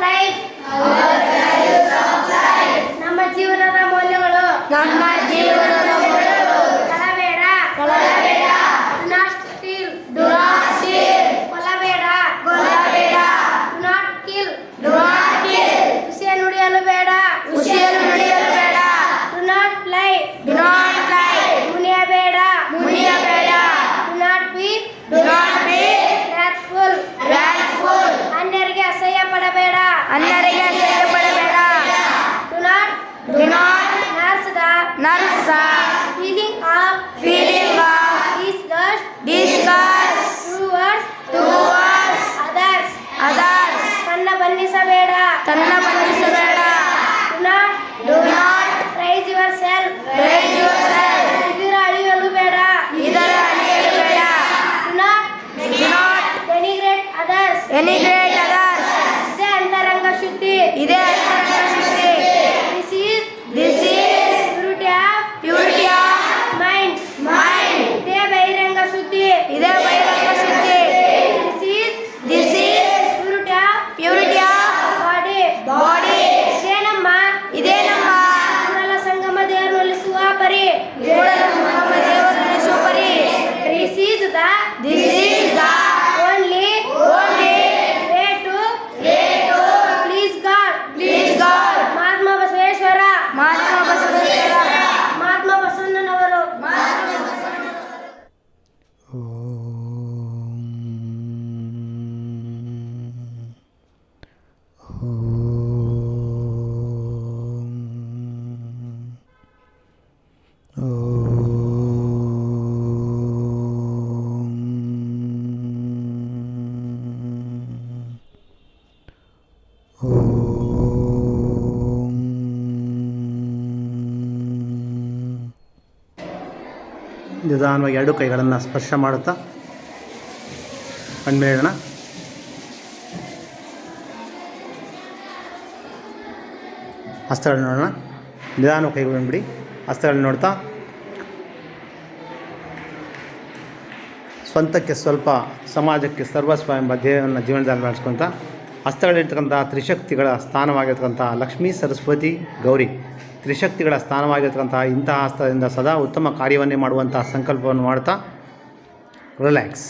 life. ಅನ್ಯರಿಗೆ ಸೇರ್ಪಡಬೇಡ do not do ನರ್ಸ feeling ಆ feeling of disgust discuss towards towards others. Others ತನ್ನ ಬಂಧಿಸಬೇಡ. ತನ್ನ ಬಂಧಿಸಬೇಡ. Do not do not price your self price yourself ಇದರ ಅಳಿಯಲು ಬೇಡ. ಇದರ ಬೇಡ. Not ಎನಿಗ್ರೇಟ್ ಅಂತರಂಗ ಶುದ್ಧಿ ಇದೇ ಅಂತರಂಗ ಶುದ್ಧಿ this is this is purity of purity of mind mind ಇದೇ ಬಹಿರಂಗ ಶುದ್ಧಿ ಇದೇ ಬಹಿರಂಗ ಶುದ್ಧಿ this is this is purity of purity of body body ಇದೇ ನಮ್ಮ ಇದೇ ನಮ್ಮ ಕೂಡಲ ಸಂಗಮ ದೇವರು ಒಲಿಸುವ ಪರಿ ಮೂಢನಂಬಿಕೆ ನಿಧಾನವಾಗಿ ಎರಡು ಕೈಗಳನ್ನು ಸ್ಪರ್ಶ ಮಾಡುತ್ತಾ ಕಣ್ಮೇಳನ ಹಸ್ತಗಳನ್ನ ನೋಡೋಣ. ನಿಧಾನ ಕೈಗಳನ್ನು ಬಿಡಿ ಹಸ್ತಗಳನ್ನ ನೋಡ್ತಾ ಸ್ವಂತಕ್ಕೆ ಸ್ವಲ್ಪ ಸಮಾಜಕ್ಕೆ ಸರ್ವಸ್ವ ಎಂಬ ಧ್ಯೇಯವನ್ನು ಜೀವನದಲ್ಲಿ ಮಾಡಿಸ್ಕೊಂತ ಹಸ್ತಗಳಿರ್ತಕ್ಕಂಥ ತ್ರಿಶಕ್ತಿಗಳ ಸ್ಥಾನವಾಗಿರ್ತಕ್ಕಂಥ ಲಕ್ಷ್ಮೀ ಸರಸ್ವತಿ ಗೌರಿ ತ್ರಿಶಕ್ತಿಗಳ ಸ್ಥಾನವಾಗಿರ್ತಕ್ಕಂತಹ ಇಂತಹ ಹಸ್ತದಿಂದ ಸದಾ ಉತ್ತಮ ಕಾರ್ಯವನ್ನೇ ಮಾಡುವಂತಹ ಸಂಕಲ್ಪವನ್ನು ಮಾಡ್ತಾ ರಿಲ್ಯಾಕ್ಸ್.